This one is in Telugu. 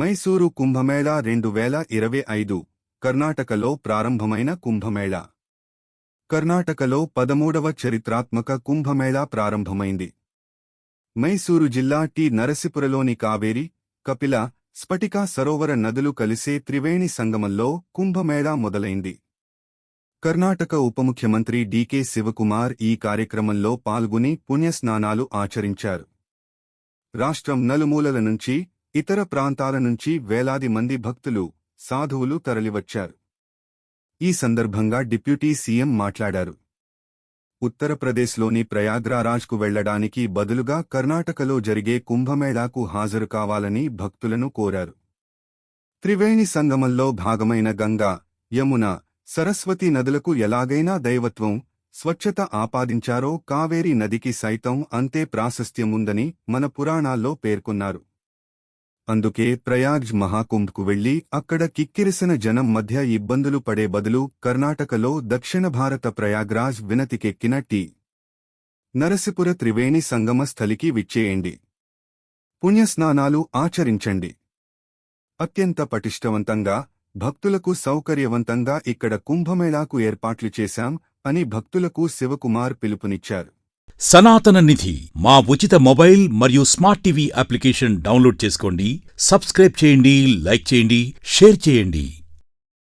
మైసూరు కుంభమేళా రెండు వేల ఇరవై ఐదు కర్ణాటకలో ప్రారంభమైన కుంభమేళా. కర్ణాటకలో పదమూడవ చరిత్రాత్మక కుంభమేళా ప్రారంభమైంది. మైసూరు జిల్లా టి నరసిపురలోని కావేరి కపిల స్ఫటికా సరోవర నదులు కలిసే త్రివేణి సంగమంలో కుంభమేళా మొదలైంది. కర్ణాటక ఉప ముఖ్యమంత్రి డీకే శివకుమార్ ఈ కార్యక్రమంలో పాల్గొని పుణ్యస్నానాలు ఆచరించారు. రాష్ట్రం నలుమూలల నుంచి ఇతర ప్రాంతాల నుంచి వేలాది మంది భక్తులు సాధువులు తరలివచ్చారు. ఈ సందర్భంగా డిప్యూటీ సీఎం మాట్లాడారు. ఉత్తరప్రదేశ్లోని ప్రయాగ్రారాజ్కు వెళ్ళడానికి బదులుగా కర్ణాటకలో జరిగే కుంభమేళాకు హాజరు కావాలని భక్తులను కోరారు. త్రివేణి సంగమంలో భాగమైన గంగా యమున సరస్వతి నదులకు ఎలాగైనా దైవత్వం స్వచ్ఛత ఆపాదించారో కావేరీ నదికి సైతం అంతే ప్రాశస్త్యముందని మన పురాణాల్లో పేర్కొన్నారు. అందుకే ప్రయాగ్ మహాకుంభ్కు వెళ్ళి అక్కడ కిక్కిరిసిన జనం మధ్య ఇబ్బందులు పడే బదులు కర్ణాటకలో దక్షిణ భారత ప్రయాగ్రాజ్ వినతికెక్కిన టి. నరసిపుర త్రివేణి సంగమ స్థలికి విచ్చేయండి. పుణ్యస్నానాలు ఆచరించండి. అత్యంత పటిష్టవంతంగా భక్తులకు సౌకర్యవంతంగా ఇక్కడ కుంభమేళాకు ఏర్పాట్లు చేశాం అని భక్తులకు శివకుమార్ పిలుపునిచ్చారు. సనాతన నిధి మా ఉచిత మొబైల్ మరియు స్మార్ట్ టీవీ అప్లికేషన్ డౌన్లోడ్ చేసుకోండి సబ్స్క్రైబ్ చేయండి లైక్ చేయండి షేర్ చేయండి.